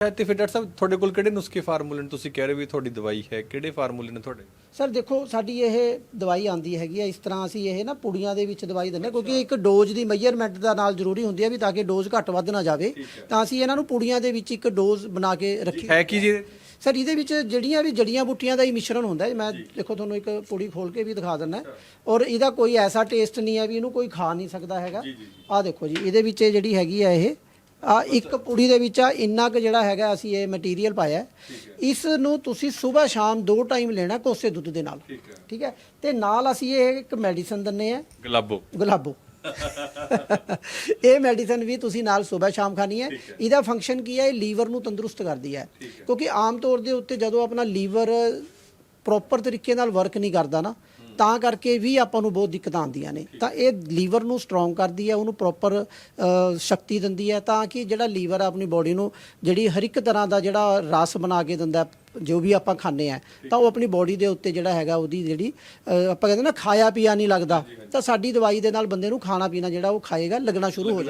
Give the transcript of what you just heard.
ਤੇ ਫਿਰ ਡਾਕਟਰ ਸਾਹਿਬ ਤੁਹਾਡੇ ਕੋਲ ਕਿਹੜੇ ਨੁਸਖੇ ਫਾਰਮੂਲੇ ਨੇ? ਤੁਸੀਂ ਕਹਿ ਰਹੇ ਵੀ ਤੁਹਾਡੀ ਦਵਾਈ ਹੈ। ਕਿਹੜੇ ਫਾਰਮੂਲੇ ਨੇ ਤੁਹਾਡੇ? ਸਰ ਦੇਖੋ ਸਾਡੀ ਇਹ ਦਵਾਈ ਆਂਦੀ ਹੈਗੀ ਹੈ ਇਸ ਤਰ੍ਹਾਂ ਅਸੀਂ ਇਹ ਨਾ ਪੁੜੀਆਂ ਦੇ ਵਿੱਚ ਦਵਾਈ ਦਿੰਦੇ ਹਾਂ ਕਿਉਂਕਿ ਇੱਕ ਡੋਜ਼ ਦੀ ਮੈਜ਼ਰਮੈਂਟ ਦਾ ਨਾਲ ਜ਼ਰੂਰੀ ਹੁੰਦੀ ਹੈ ਵੀ ਤਾਂ ਕਿ ਡੋਜ਼ ਘੱਟ ਵੱਧ ਨਾ ਜਾਵੇ। ਤਾਂ ਅਸੀਂ ਇਹਨਾਂ ਨੂੰ ਪੁੜੀਆਂ ਦੇ ਵਿੱਚ ਇੱਕ ਡੋਜ਼ ਬਣਾ ਕੇ ਰੱਖੀ ਹੈ ਕੀ ਜੀ? ਸਰ ਇਹਦੇ ਵਿੱਚ ਜਿਹੜੀਆਂ ਵੀ ਜੜੀਆਂ ਬੂਟੀਆਂ ਦਾ ਹੀ ਮਿਸ਼ਰਣ ਹੁੰਦਾ ਹੈ। ਮੈਂ ਦੇਖੋ ਤੁਹਾਨੂੰ ਇੱਕ ਪੁੜੀ ਖੋਲ ਕੇ ਵੀ ਦਿਖਾ ਦਿੰਦਾ ਔਰ ਇਹਦਾ ਕੋਈ ਐਸਾ ਟੇਸਟ ਨਹੀਂ ਹੈ ਵੀ ਇਹਨੂੰ ਕੋਈ ਖਾ ਨਹੀਂ ਸਕਦਾ ਹੈਗਾ। ਆਹ ਦੇਖੋ ਜੀ ਇਹਦੇ ਵਿੱਚ ਇਹ ਜਿਹੜੀ ਹੈਗੀ ਹੈ ਇਹ ਆ ਇੱਕ ਪੁੜੀ ਦੇ ਵਿੱਚ ਆ ਇੰਨਾ ਕੁ ਜਿਹੜਾ ਹੈਗਾ ਅਸੀਂ ਇਹ ਮਟੀਰੀਅਲ ਪਾਇਆ ਹੈ। ਇਸ ਨੂੰ ਤੁਸੀਂ ਸਵੇਰ ਸ਼ਾਮ ਦੋ ਟਾਈਮ ਲੈਣਾ ਕੋਸੇ ਦੁੱਧ ਦੇ ਨਾਲ। ਠੀਕ ਹੈ। ਤੇ ਨਾਲ ਅਸੀਂ ਇਹ ਇੱਕ ਮੈਡੀਸਨ ਦਿੰਨੇ ਆ ਗਲਾਬੋ। ਗੁਲਾਬੋ। ਇਹ ਮੈਡੀਸਨ ਵੀ ਤੁਸੀਂ ਨਾਲ ਸਵੇਰ ਸ਼ਾਮ ਖਾਣੀ ਹੈ। ਇਹਦਾ ਫੰਕਸ਼ਨ ਕੀ ਹੈ? ਇਹ ਲੀਵਰ ਨੂੰ ਤੰਦਰੁਸਤ ਕਰਦੀ ਹੈ। ਕਿਉਂਕਿ ਆਮ ਤੌਰ ਦੇ ਉੱਤੇ ਜਦੋਂ ਆਪਣਾ ਲੀਵਰ ਪ੍ਰੋਪਰ ਤਰੀਕੇ ਨਾਲ ਵਰਕ ਨਹੀਂ ਕਰਦਾ ਨਾ ਤਾਂ ਕਰਕੇ ਵੀ ਆਪਾਂ ਨੂੰ ਬਹੁਤ ਦਿੱਕਤਾਂ ਆਉਂਦੀਆਂ ਨੇ। ਤਾਂ ਇਹ ਲੀਵਰ ਨੂੰ ਸਟਰੋਂਗ ਕਰਦੀ ਹੈ, ਉਹਨੂੰ ਪ੍ਰੋਪਰ ਸ਼ਕਤੀ ਦਿੰਦੀ ਹੈ ਤਾਂ ਕਿ ਜਿਹੜਾ ਲੀਵਰ ਆਪਣੀ ਬੋਡੀ ਨੂੰ ਜਿਹੜੀ ਹਰ ਇੱਕ ਤਰ੍ਹਾਂ ਦਾ ਜਿਹੜਾ ਰਸ ਬਣਾ ਕੇ ਦਿੰਦਾ ਜੋ ਵੀ ਆਪਾਂ ਖਾਂਦੇ ਆ ਤਾਂ ਉਹ ਆਪਣੀ ਬੋਡੀ ਦੇ ਉੱਤੇ ਜਿਹੜਾ ਹੈਗਾ ਉਹਦੀ ਜਿਹੜੀ ਆਪਾਂ ਕਹਿੰਦੇ ਨਾ ਖਾਇਆ ਪੀਆ ਨਹੀਂ ਲੱਗਦਾ। ਤਾਂ ਸਾਡੀ ਦਵਾਈ ਦੇ ਨਾਲ ਬੰਦੇ ਨੂੰ ਖਾਣਾ ਪੀਣਾ ਜਿਹੜਾ ਉਹ ਖਾਏਗਾ, ਲੱਗਣਾ ਸ਼ੁਰੂ ਹੋ ਜਾਏਗਾ।